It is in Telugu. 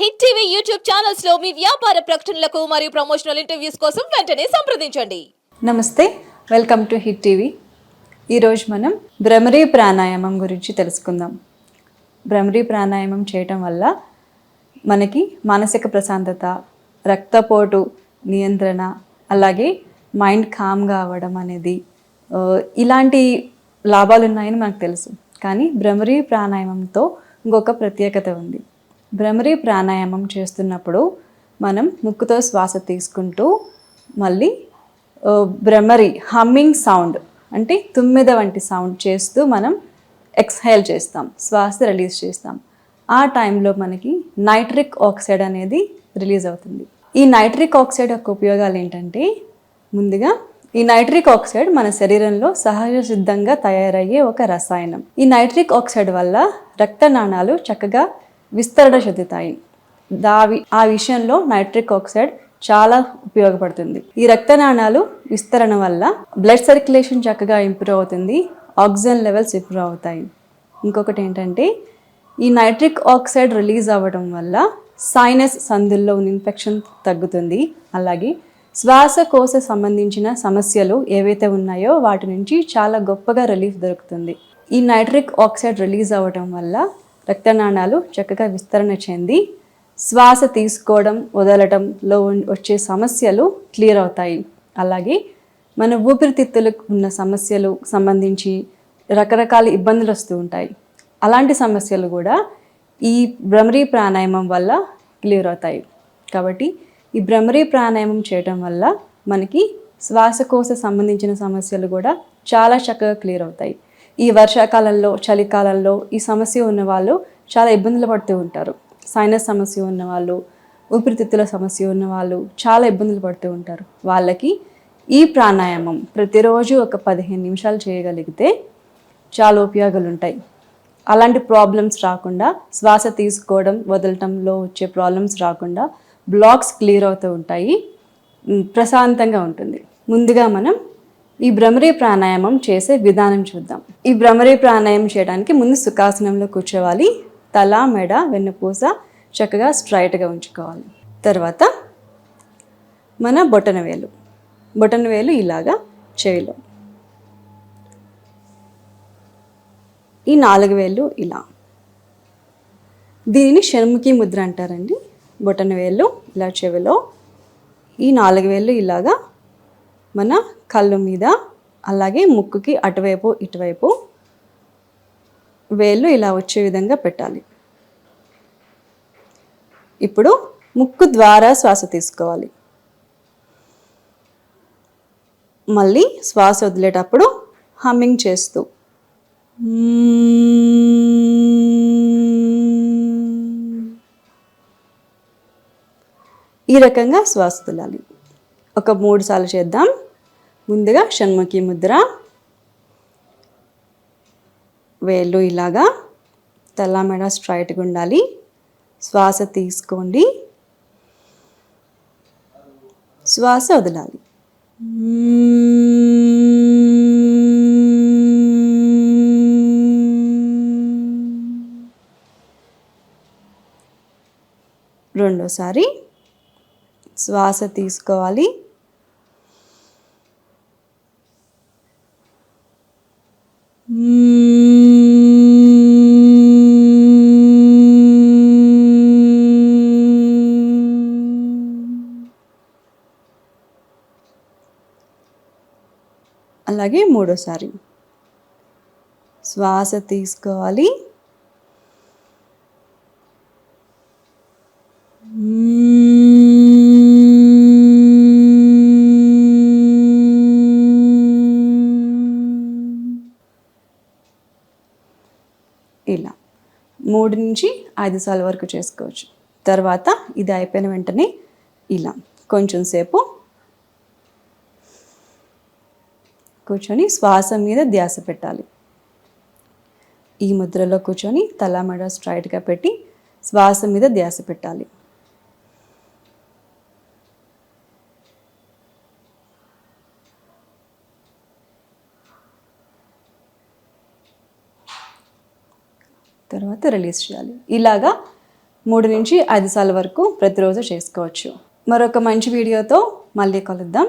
హిట్ టీవీ యూట్యూబ్ ఛానల్స్లో మీ వ్యాపార ప్రకటనలకు మరియు ప్రమోషనల్ ఇంటర్వ్యూస్ కోసం వెంటనే సంప్రదించండి. నమస్తే వెల్కమ్ టు హిట్ టీవీ. ఈరోజు మనం భ్రమరీ ప్రాణాయామం గురించి తెలుసుకుందాం. భ్రమరీ ప్రాణాయామం చేయటం వల్ల మనకి మానసిక ప్రశాంతత రక్తపోటు నియంత్రణ అలాగే మైండ్ కామ్గా అవ్వడం అనేది ఇలాంటి లాభాలు ఉన్నాయని మనకు తెలుసు. కానీ భ్రమరీ ప్రాణాయామంతో ఇంకొక ప్రత్యేకత ఉంది. భ్రమరీ ప్రాణాయామం చేస్తున్నప్పుడు మనం ముక్కుతో శ్వాస తీసుకుంటూ మళ్ళీ భ్రమరీ భ్రమరి హమ్మింగ్ సౌండ్ అంటే తుమ్మెద వంటి సౌండ్ చేస్తూ మనం ఎక్స్హైల్ చేస్తాం శ్వాస రిలీజ్ చేస్తాం. ఆ టైంలో మనకి నైట్రిక్ ఆక్సైడ్ అనేది రిలీజ్ అవుతుంది. ఈ నైట్రిక్ ఆక్సైడ్ యొక్క ఉపయోగాలు ఏంటంటే ముందుగా ఈ నైట్రిక్ ఆక్సైడ్ మన శరీరంలో సహజ సిద్ధంగా తయారయ్యే ఒక రసాయనం. ఈ నైట్రిక్ ఆక్సైడ్ వల్ల రక్త నాణాలు చక్కగా విస్తరణ చెందుతాయి. దావి ఆ విషయంలో నైట్రిక్ ఆక్సైడ్ చాలా ఉపయోగపడుతుంది. ఈ రక్తనాణాలు విస్తరణ వల్ల బ్లడ్ సర్క్యులేషన్ చక్కగా ఇంప్రూవ్ అవుతుంది ఆక్సిజన్ లెవెల్స్ ఇంప్రూవ్ అవుతాయి. ఇంకొకటి ఏంటంటే ఈ నైట్రిక్ ఆక్సైడ్ రిలీజ్ అవ్వడం వల్ల సైనస్ సందుల్లో ఉన్న ఇన్ఫెక్షన్ తగ్గుతుంది. అలాగే శ్వాసకోశ సంబంధించిన సమస్యలు ఏవైతే ఉన్నాయో వాటి నుంచి చాలా గొప్పగా రిలీఫ్ దొరుకుతుంది. ఈ నైట్రిక్ ఆక్సైడ్ రిలీజ్ అవ్వడం వల్ల రక్తనాళాలు చక్కగా విస్తరణ చెంది శ్వాస తీసుకోవడం వదలటంలో వచ్చే సమస్యలు క్లియర్ అవుతాయి. అలాగే మన ఊపిరితిత్తులకు ఉన్న సమస్యలు సంబంధించి రకరకాల ఇబ్బందులు వస్తూ ఉంటాయి. అలాంటి సమస్యలు కూడా ఈ భ్రమరీ ప్రాణాయామం వల్ల క్లియర్ అవుతాయి. కాబట్టి ఈ భ్రమరీ ప్రాణాయామం చేయటం వల్ల మనకి శ్వాసకోశ సంబంధించిన సమస్యలు కూడా చాలా చక్కగా క్లియర్ అవుతాయి. ఈ వర్షాకాలంలో చలికాలంలో ఈ సమస్య ఉన్న వాళ్ళు చాలా ఇబ్బందులు పడుతూ ఉంటారు. సైనస్ సమస్య ఉన్న వాళ్ళు ఊపిరితిత్తుల సమస్య ఉన్న వాళ్ళు చాలా ఇబ్బందులు పడుతూ ఉంటారు. వాళ్ళకి ఈ ప్రాణాయామం ప్రతిరోజు ఒక పదిహేను నిమిషాలు చేయగలిగితే చాలా ఉపయోగాలు ఉంటాయి. అలాంటి ప్రాబ్లమ్స్ రాకుండా శ్వాస తీసుకోవడం వదలటంలో వచ్చే ప్రాబ్లమ్స్ రాకుండా బ్లాక్స్ క్లియర్ అవుతూ ఉంటాయి. ప్రశాంతంగా ఉంటుంది. ముందుగా మనం ఈ భ్రమరీ ప్రాణాయామం చేసే విధానం చూద్దాం. ఈ భ్రమరీ ప్రాణాయామం చేయడానికి ముందు సుఖాసనంలో కూర్చోవాలి. తల మెడ వెన్నుపూస చక్కగా స్ట్రైట్గా ఉంచుకోవాలి. తర్వాత మన బొటన వేలు. బొటన వేలు ఇలాగా చేయిలో. ఈ నాలుగు వేళ్ళు ఇలా. దీనిని షణ్ముఖి ముద్ర అంటారండి. బొటన వేళ్ళు ఇలా చెవిలో. ఈ నాలుగు వేళ్ళు ఇలాగా మన కళ్ళు మీద అలాగే ముక్కుకి అటువైపు ఇటువైపు వేళ్ళు ఇలా వచ్చే విధంగా పెట్టాలి. ఇప్పుడు ముక్కు ద్వారా శ్వాస తీసుకోవాలి. మళ్ళీ శ్వాస వదిలేటప్పుడు హమ్మింగ్ చేస్తూ. ఈ రకంగా శ్వాస వదలాలి. ఒక మూడు సార్లు చేద్దాం. ముందుగా షణ్ముఖి ముద్ర. వేళ్ళు ఇలాగా తల మెడ స్ట్రైట్గా ఉండాలి. శ్వాస తీసుకోండి. శ్వాస వదలాలి. రెండోసారి శ్వాస తీసుకోవాలి. అలాగే మూడోసారి. శ్వాస తీసుకోవాలి. ఇలా. మూడు నుంచి ఐదు సార్లు వరకు చేసుకోవచ్చు. తర్వాత ఇది అయిపోయిన వెంటనే ఇలా. కొంచెం సేపు కూర్చొని శ్వాస మీద ధ్యాస పెట్టాలి. ఈ ముద్రలో కూర్చొని తల మెడ స్ట్రైట్గా పెట్టి శ్వాస మీద ధ్యాస పెట్టాలి. తర్వాత రిలీజ్ చేయాలి. ఇలాగా మూడు నుంచి ఐదు సార్లు వరకు ప్రతిరోజు చేసుకోవచ్చు. మరొక మంచి వీడియోతో మళ్ళీ కలుద్దాం.